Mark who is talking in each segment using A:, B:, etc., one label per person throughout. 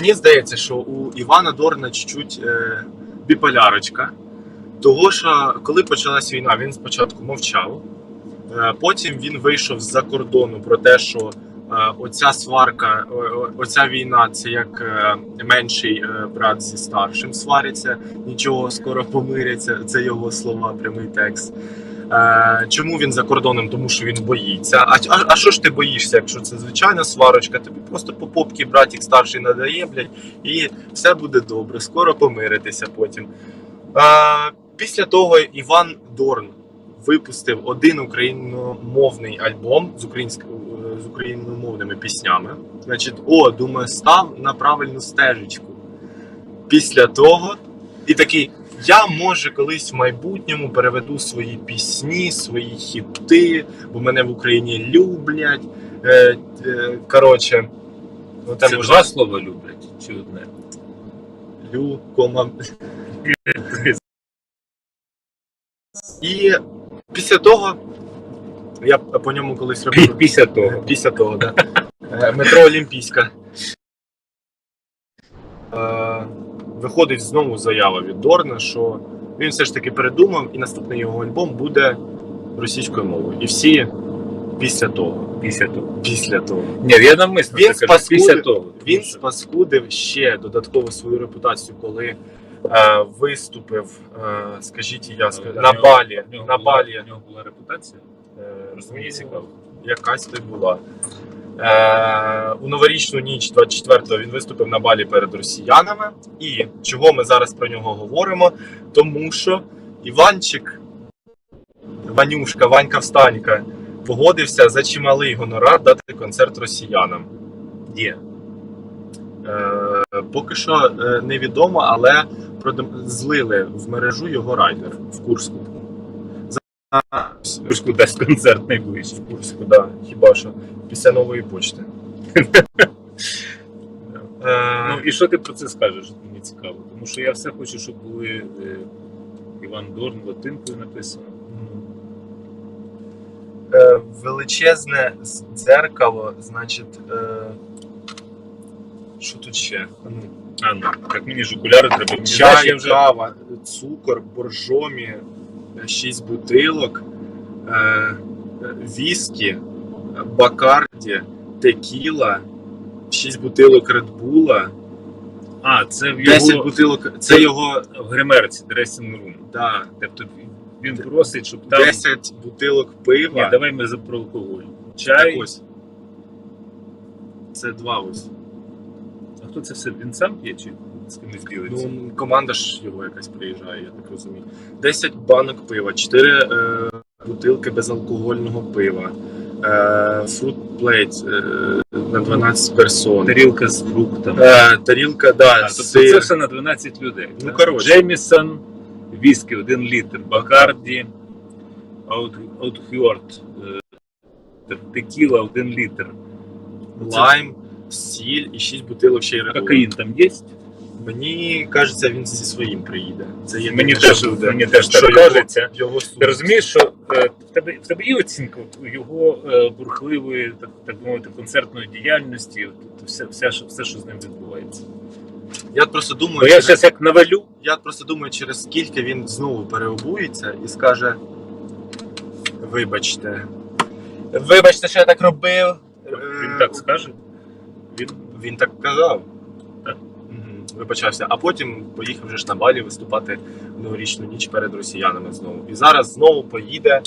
A: Мені здається, що у Івана Дорна чуть-чуть е, біполярочка. Того, що коли почалась війна, він спочатку мовчав. Е, потім він вийшов з-за кордону про те, що е, оця сварка, о- оця війна це як е, менший е, брат зі старшим свариться, нічого скоро помиряться. Це його слова, прямий текст. Е, чому він за кордоном? Тому що він боїться. А, а, а що ж ти боїшся, якщо це звичайна сварочка? Тобі просто по попки братик старший надає, блядь, і все буде добре. Скоро помиритися потім. Е, після того Іван Дорн випустив один україномовний альбом з українською з україномовними піснями. Значить, о, думаю, став на правильну стежечку. Після того, і такий. Я може колись в майбутньому переведу свої пісні, свої хіти, бо мене в Україні люблять. Е, е, коротше, ну,
B: Це
A: там
B: два слова люблять чи одне?
A: лю, кома. І після того я по ньому колись робив.
B: Після того.
A: Після того, да. Е, Метро Олімпійська. Е, Виходить знову заява від Дорна, що він все ж таки передумав, і наступний його альбом буде російською мовою. І всі після того.
B: Після того.
A: Після того.
B: Ні, я навмисно
A: Він
B: це кажу.
A: спаскудив-
B: Після того.
A: Він спаскудив ще додатково свою репутацію, коли е, виступив, е, скажіть я скажу,
B: В
A: на Балі. На Балі.
B: В нього була репутація.
A: Е,
B: Просто
A: якась то й була. Е, у новорічну ніч 24-го він виступив на балі перед росіянами. І чого ми зараз про нього говоримо? Тому що Іванчик, Ванюшка, Ванька Встанька, погодився за чималий гонорар дати концерт росіянам.
B: Є.
A: Е, поки що е, невідомо, але злили в мережу його райдер в Курську. За
B: Курську дасть концерт найближчий.
A: в Курську, да, хіба що після нової почти. Е,
B: Ну і що ти про це скажеш? Мені цікаво. Тому що я все хочу, щоб були е, Іван Дорн латинкою написано.
A: е, величезне дзеркало, значить. Що тут ще? А ну,
B: А ну, як мені ж окуляри треба.
A: Чай, кава, цукор, боржомі, 6 бутилок, віскі, е, бакарді, текіла, 6 бутилок редбула,
B: А, це в
A: 10 бутилок. Це його.
B: в гримерці, dressing room.
A: Да,
B: Тобто він просить, щоб там.
A: 10 бутилок пива.
B: Ні, давай ми за про алкоголь.
A: Так
B: Чай.
A: ось. Це два ось.
B: А хто це все? Він сам п'є чи з кимось ділиться?
A: Ну, команда ж його якась приїжджає, я так розумію. 10 банок пива, 4 е, бутилки безалкогольного пива, е, фрут е, на 12 персон.
B: Тарілка з фруктами.
A: Е, тарілка, да,
B: А, тобто
A: сир.
B: це все на 12 людей.
A: Ну, коротше.
B: Джемісон, віскі 1 літр, Бакарді, Аутхюарт, текіла 1 літр.
A: лайм, сіль і 6 бутилок ще й
B: Кокаїн там є?
A: Мені кажеться, він зі своїм приїде. Це є
B: Мені
A: таке,
B: теж,
A: що
B: мені теж
A: Що
B: так
A: його-
B: кажеться.
A: Його
B: Ти розумієш, що е, в тебе в тебе є оцінка от його е, бурхливої, так, так би мовити, концертної діяльності, от, все, все, що- все, що з ним відбувається.
A: Я просто думаю,
B: Бо я
A: через-
B: зараз як навалю,
A: Я просто думаю, через скільки він знову переобується і скаже: Вибачте. Вибачте, що я так робив.
B: він
A: Е,
B: так скаже.
A: Він, він так казав. Вибачався. А потім поїхав вже ж на балі виступати в новорічну ніч перед росіянами знову. І зараз знову поїде.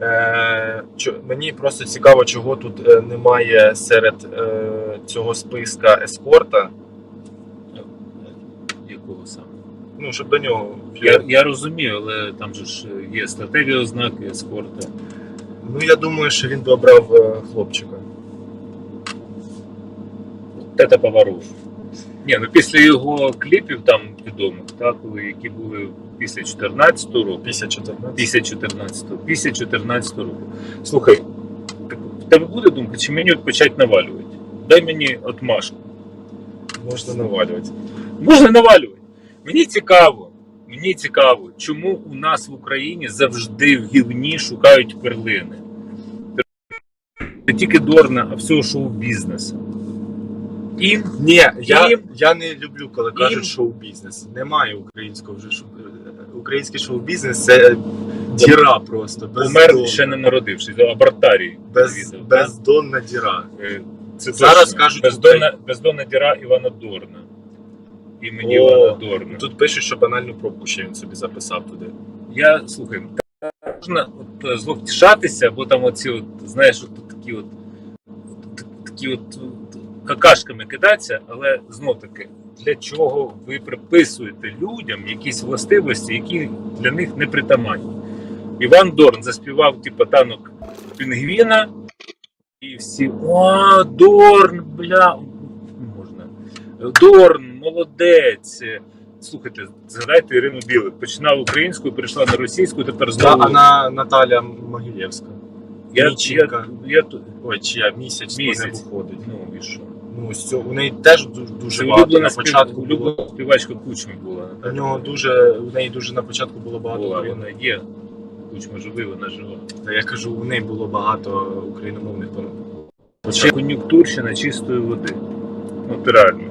A: Е, чо- мені просто цікаво, чого тут е, немає серед е, цього списка ескорта.
B: Якого саме?
A: Ну, щоб до нього.
B: Я, я розумію, але там же ж є статеві ознаки ескорта.
A: Ну, я думаю, що він би обрав е, хлопчика.
B: Тета поворот. Ні, ну після його кліпів там відомих, так, коли які були після 14 року,
A: Після 14.
B: після 14 після 14 року. Слухай, в тебе буде думка, чи мені от почати навалювати? Дай мені отмашку.
A: Можна навалювати.
B: Можна навалювати. Мені цікаво, мені цікаво, чому у нас в Україні завжди в гівні шукають перлини. Не тільки Дорна, а всього шоу-бізнесу. Ім
A: Ні, я,
B: Їм-
A: я не люблю, коли кажуть шоу-бізнес. Немає українського вже шоу. Український шоу-бізнес це діра просто.
B: умер ще не народившись, абортарій.
A: Без, бездонна діра.
B: Е, Це
A: Зараз
B: точно.
A: кажуть,
B: бездонна, бездонна діра Івана Дорна. Імені
A: О,
B: Івана Дорна.
A: Тут пишуть, що банальну пробку ще він собі записав туди.
B: Я слухай, можна от, е, зловтішатися, бо там оці, от, знаєш, от, такі от, такі от какашками кидатися, але знов таки, для чого ви приписуєте людям якісь властивості, які для них не притаманні? Іван Дорн заспівав типу танок пінгвіна, і всі о, Дорн, бля, можна. Дорн, молодець. Слухайте, згадайте Ірину Білик. Починала українською, перейшла на російську, тепер знову.
A: а на Наталя Могилєвська.
B: я, я, я,
A: Ой, чия місяць,
B: Місяць.
A: не виходить.
B: ну і що?
A: Ну, з цього, у неї теж дуже, дуже багато на
B: спів,
A: початку було.
B: улюблена співачка Кучми була.
A: У нього дуже, у неї дуже на початку було багато
B: була, вона є. Кучма живий, вона жива.
A: Та я кажу, у неї було багато україномовних панов.
B: Ще кон'юнктурщина чистої води. От реально.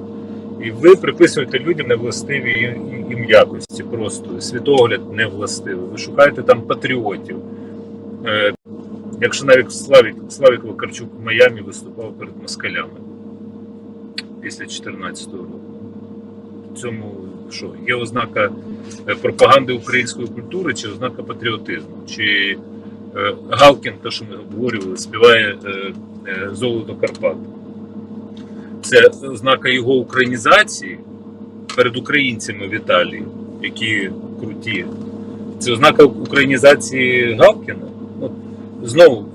B: І ви приписуєте людям невластиві їм, їм якості, просто світогляд невластивий. Ви шукаєте там патріотів. Е, якщо навіть Славік, Славік Вакарчук в Майамі виступав перед москалями після 14-го року. В цьому що? Є ознака е, пропаганди української культури чи ознака патріотизму? Чи е, Галкін, те, що ми обговорювали, співає е, Золото Карпат. Це ознака його українізації перед українцями в Італії, які круті. Це ознака українізації Галкіна. От, знову,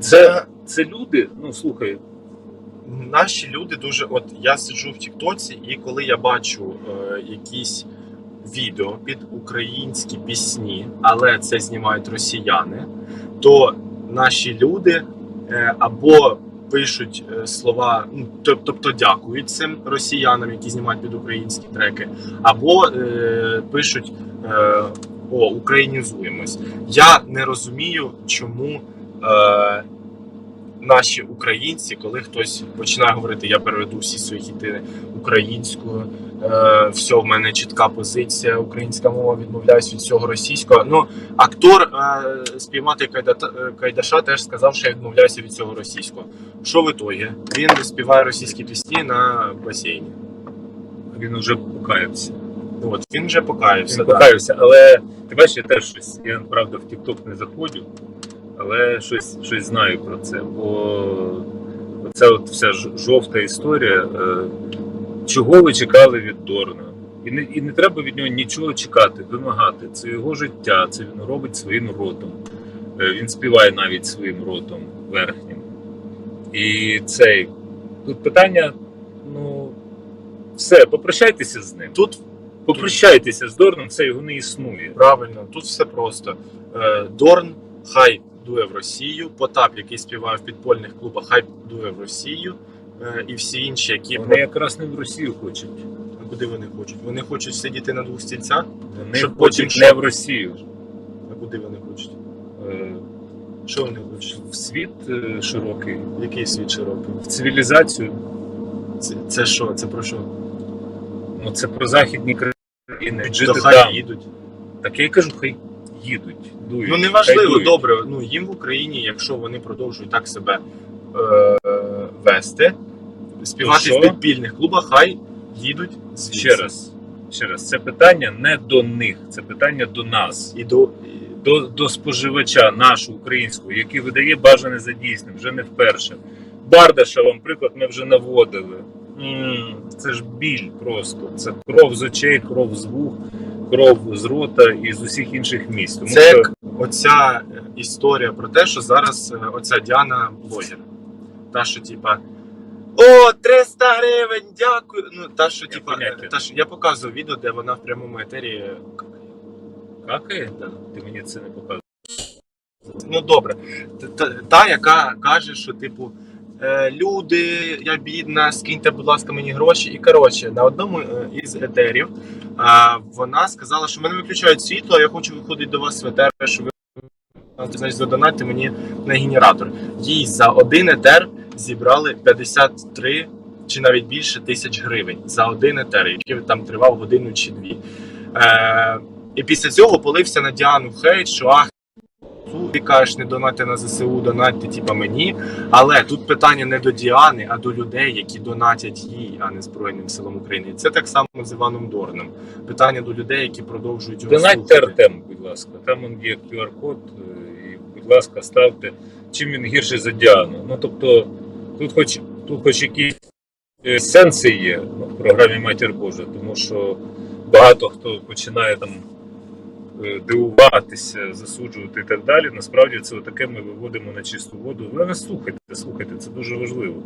B: це, це люди, ну слухай,
A: Наші люди дуже. От я сиджу в Тіктоці, і коли я бачу е, якісь відео під українські пісні, але це знімають росіяни, то наші люди е, або пишуть е, слова, ну, тобто дякують цим росіянам, які знімають під українські треки, або е, пишуть е, о, українізуємось. Я не розумію, чому. Е, наші українці, коли хтось починає говорити, я переведу всі свої хіти українською, е, все, в мене чітка позиція, українська мова, відмовляюсь від всього російського. Ну, актор е, спіймати Кайдаша теж сказав, що я відмовляюся від цього російського. Що в ітогі? Він співає російські пісні на басейні.
B: він вже покаявся.
A: От, він вже покаявся.
B: Він покаявся, але ти бачиш, я теж щось. Я правда в TikTok не заходжу, але щось, щось знаю про це. Бо це от вся жовта історія. е, Чого ви чекали від Дорна? І не, і не треба від нього нічого чекати, вимагати. Це його життя, це він робить своїм ротом. Е, Він співає навіть своїм ротом верхнім. І цей. Тут питання, ну, все, попрощайтеся з ним.
A: Тут
B: Попрощайтеся з Дорном, все його не існує.
A: Правильно, тут все просто. Е, Дорн хай дує в Росію, Потап, який співає в підпольних клубах, хай дує в Росію, е, і всі інші, які
B: Вони якраз не в Росію хочуть.
A: А куди вони хочуть? Вони хочуть сидіти на двох стільцях,
B: Вони
A: Щоб потім
B: не в Росію.
A: а куди вони хочуть?
B: Е,
A: Що вони хочуть?
B: В світ е, широкий,
A: Який світ широкий?
B: в цивілізацію.
A: Це, це що? Це про що?
B: Ну це про західні країни.
A: То хай
B: там.
A: їдуть.
B: Так я й кажу, хай їдуть, дують.
A: Ну
B: хай
A: неважливо, добре. Ну їм в Україні, якщо вони продовжують так себе е, вести, співати в підпільних клубах, хай їдуть звідси.
B: Ще раз. Ще раз, це питання не до них, це питання до нас,
A: І до,
B: до, до споживача нашого українського, який видає бажане за дійсним, вже не вперше. Бардаша вам приклад ми вже наводили. М, Це ж біль просто. Це кров з очей, кров з вух, кров з рота і з усіх інших місць. Тому
A: Це
B: що
A: як оця е, історія про те, що зараз е, оця Діана блогер. Та, що типа. О, 300 гривень, дякую. Ну, та, що,
B: Я
A: типа, е, та, що я показую відео, де вона в прямому етері.
B: какає?
A: Да.
B: Ти мені це не показуєш.
A: Ну добре. Та, та, яка каже, що, типу, люди, я бідна, скиньте, будь ласка, мені гроші. І коротше, на одному е, із етерів е, вона сказала, що мене виключають світло, я хочу виходити до вас в етер, що ви значить, задонатьте мені на генератор. Їй за один етер зібрали 53 чи навіть більше тисяч гривень за один етер, який там тривав годину чи дві. Е, і після цього полився на Діану хейт, що ах, ти кажеш, не донати на ЗСУ, донатьте типа мені. Але тут питання не до Діани, а до людей, які донатять їй, а не Збройним силам України. Це так само з Іваном Дорном. Питання до людей, які продовжують його
B: Донатьте
A: слухати.
B: Артем, будь ласка. Там он є QR-код, е, і, будь ласка, ставте. Чим він гірший за Діану. Ну тобто, тут хоч тут хоч якісь е, сенси є в програмі Матір Божа, тому що багато хто починає там дивуватися, засуджувати і так далі. Насправді це таке ми виводимо на чисту воду. Не слухайте, слухайте, це дуже важливо.